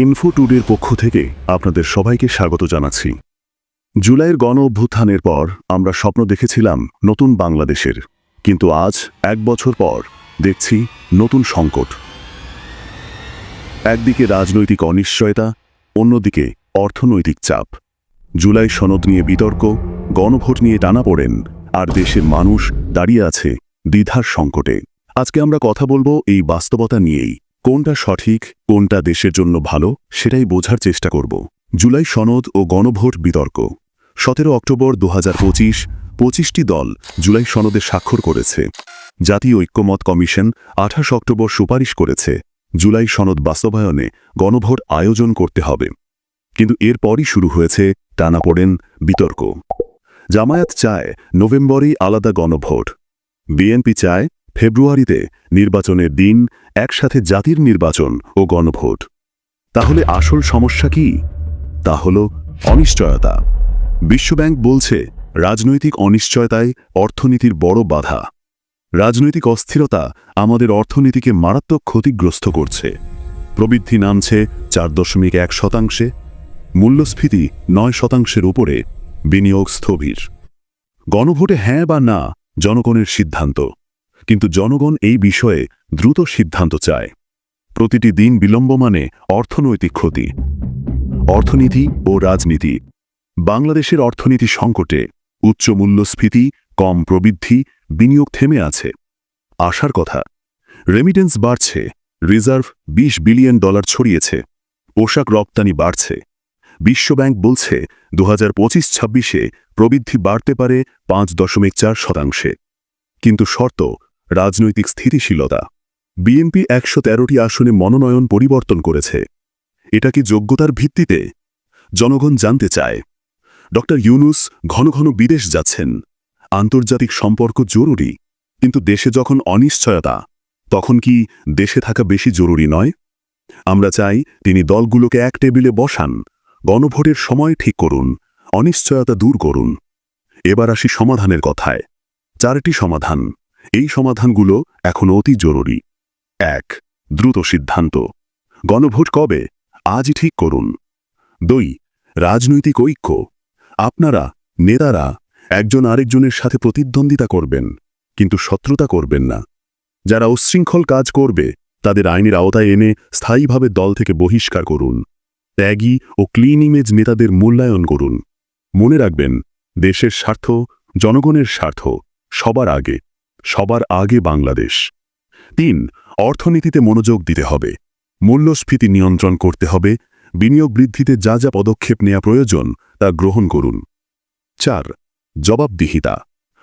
Info টুডের পক্ষ থেকে আপনাদের সবাইকে স্বাগত জানাচ্ছি। জুলাইয়ের গণ অভ্যুত্থানের পর আমরা স্বপ্ন দেখেছিলাম নতুন বাংলাদেশের। কিন্তু আজ, এক বছর পর, দেখছি নতুন সংকট। একদিকে রাজনৈতিক অনিশ্চয়তা, অন্যদিকে অর্থনৈতিক চাপ। জুলাই সনদ নিয়ে বিতর্ক, গণভোট নিয়ে টানা পড়েন, আর দেশের মানুষ দাঁড়িয়ে আছে দ্বিধার সংকটে। আজকে আমরা কথা বলব এই বাস্তবতা নিয়েই। কোনটা সঠিক, কোনটা দেশের জন্য ভালো, সেটাই বোঝার চেষ্টা করব। জুলাই সনদ ও গণভোট বিতর্ক। সতেরো অক্টোবর দু হাজার পঁচিশ, পঁচিশটি দল জুলাই সনদে স্বাক্ষর করেছে। জাতীয় ঐক্যমত কমিশন আঠাশ অক্টোবর সুপারিশ করেছে। জুলাই সনদ বাস্তবায়নে গণভোট আয়োজন করতে হবে। কিন্তু এরপরই শুরু হয়েছে টানাপোড়েন বিতর্ক। জামায়াত চায় নভেম্বরেই আলাদা গণভোট। বিএনপি চায় ফেব্রুয়ারিতে নির্বাচনের দিন, একসাথে জাতির নির্বাচন ও গণভোট। তাহলে আসল সমস্যা কি? তা হল অনিশ্চয়তা। বিশ্বব্যাংক বলছে, রাজনৈতিক অনিশ্চয়তায় অর্থনীতির বড় বাধা। রাজনৈতিক অস্থিরতা আমাদের অর্থনীতিকে মারাত্মক ক্ষতিগ্রস্ত করছে। প্রবৃদ্ধি নামছে চার দশমিক এক শতাংশে, মূল্যস্ফীতি নয় শতাংশের উপরে, বিনিয়োগ স্থবির। গণভোটে হ্যাঁ বা না জনগণের সিদ্ধান্ত। কিন্তু জনগণ এই বিষয়ে দ্রুত সিদ্ধান্ত চায়। প্রতিটি দিন বিলম্ব মানে অর্থনৈতিক ক্ষতি। অর্থনীতি ও রাজনীতি। বাংলাদেশের অর্থনীতি সংকটে উচ্চ মূল্যস্ফীতি, কম প্রবৃদ্ধি, বিনিয়োগ থেমে আছে। আশার কথা রেমিটেন্স বাড়ছে রিজার্ভ ২০ বিলিয়ন ডলার ছড়িয়েছে, পোশাক রপ্তানি বাড়ছে। বিশ্বব্যাংক বলছে দু হাজার পঁচিশ ছাব্বিশে প্রবৃদ্ধি বাড়তে পারে পাঁচ দশমিক চার শতাংশে। কিন্তু শর্ত রাজনৈতিক স্থিতিশীলতা। বিএনপি একশো তেরোটি আসনে মনোনয়ন পরিবর্তন করেছে। এটা কি যোগ্যতার ভিত্তিতে? জনগণ জানতে চায়। ড. ইউনুস ঘন ঘন বিদেশ যাচ্ছেন। আন্তর্জাতিক সম্পর্ক জরুরি। কিন্তু দেশে যখন অনিশ্চয়তা, তখন কি দেশে থাকা বেশি জরুরি নয়? আমরা চাই তিনি দলগুলোকে এক টেবিলে বসান, গণভোটের সময় ঠিক করুন, অনিশ্চয়তা দূর করুন। এবার আসি সমাধানের কথায়। চারটি সমাধান। এই সমাধানগুলো এখন অতি জরুরি। এক, দ্রুত সিদ্ধান্ত। গণভোট কবে? আজই ঠিক করুন। দুই, রাজনৈতিক ঐক্য। আপনারা, নেতারা, একজন আরেকজনের সাথে প্রতিদ্বন্দ্বিতা করবেন, কিন্তু শত্রুতা করবেন না। যারা উচ্ছৃঙ্খল কাজ করবে, তাদের আইনের আওতায় এনে স্থায়ীভাবে দল থেকে বহিষ্কার করুন। ত্যাগী ও ক্লিন ইমেজ নেতাদের মূল্যায়ন করুন। মনে রাখবেন, দেশের স্বার্থ, জনগণের স্বার্থ, সবার আগে। সবার আগে বাংলাদেশ। তিন, অর্থনীতিতে মনোযোগ দিতে হবে। মূল্যস্ফীতি নিয়ন্ত্রণ করতে হবে। বিনিয়োগ বৃদ্ধিতে যা যা পদক্ষেপ নেওয়া প্রয়োজন, তা গ্রহণ করুন। চার, জবাবদিহিতা।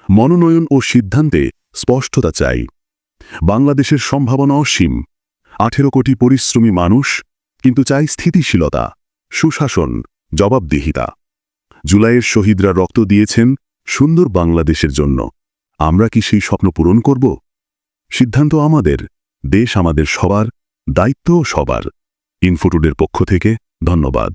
মনোনয়ন ও সিদ্ধান্তে স্পষ্টতা চাই। বাংলাদেশের সম্ভাবনা অসীম। আঠেরো কোটি পরিশ্রমী মানুষ, কিন্তু চাই স্থিতিশীলতা, সুশাসন, জবাবদিহিতা। জুলাইয়ের শহীদরা রক্ত দিয়েছেন সুন্দর বাংলাদেশের জন্য। আমরা কি সেই স্বপ্ন পূরণ করব? সিদ্ধান্ত আমাদের, দেশ আমাদের সবার, দায়িত্বও সবার। ইনফোটুডের পক্ষ থেকে ধন্যবাদ।